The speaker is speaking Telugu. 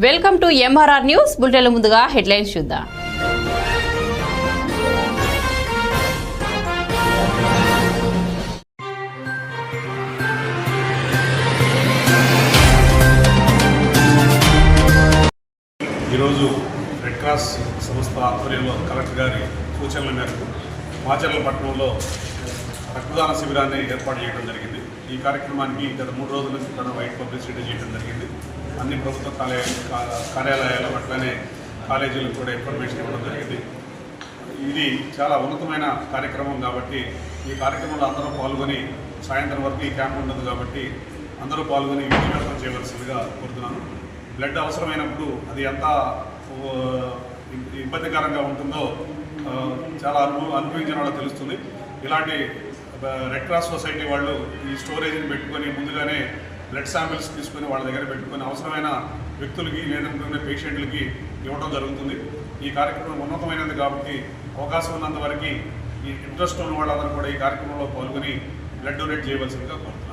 Welcome to MRR news bulletin ముందుగా హెడ్లైన్స్ చూద్దాం. ఈరోజు రెడ్ క్రాస్ సంస్థ ఆధ్వర్యంలో కలెక్టర్ గారి సూచనల మేరకు మాచర్ల పట్టణంలో రక్తదాన శిబిరాన్ని ఏర్పాటు చేయడం జరిగింది. ఈ కార్యక్రమానికి గత మూడు రోజుల నుంచి తన వైట్ పబ్లిసిటీ చేయడం జరిగింది. అన్ని ప్రభుత్వ కార్య కా- కార్యాలయాలు అట్లనే కాలేజీలకు కూడా ఇన్ఫర్మేషన్ ఇవ్వడం జరిగింది. ఇది చాలా ఉన్నతమైన కార్యక్రమం కాబట్టి ఈ కార్యక్రమంలో అందరూ పాల్గొని సాయంత్రం వరకు ఈ క్యాంప్ ఉండదు కాబట్టి అందరూ పాల్గొని విజయవంతం చేయవలసిందిగా కోరుతున్నాను. బ్లడ్ అవసరమైనప్పుడు అది ఎంత ఇబ్బందికరంగా ఉంటుందో చాలా అనుభవం అనుభవించిన తెలుస్తుంది. ఇలాంటి రెడ్ క్రాస్ సొసైటీ వాళ్ళు ఈ స్టోరేజ్ని పెట్టుకొని ముందుగానే బ్లడ్ శాంపిల్స్ తీసుకొని వాళ్ళ దగ్గర పెట్టుకుని అవసరమైన వ్యక్తులకి లేదంటే పేషెంట్లకి ఇవ్వడం జరుగుతుంది. ఈ కార్యక్రమం ఉన్నతమైనది కాబట్టి అవకాశం ఉన్నంత వరకు ఈ ఇంట్రెస్ట్ ఉన్న వాళ్ళందరూ కూడా ఈ కార్యక్రమంలో పాల్గొని బ్లడ్ డొనేట్ చేయవలసిందిగా కోరుతున్నాను.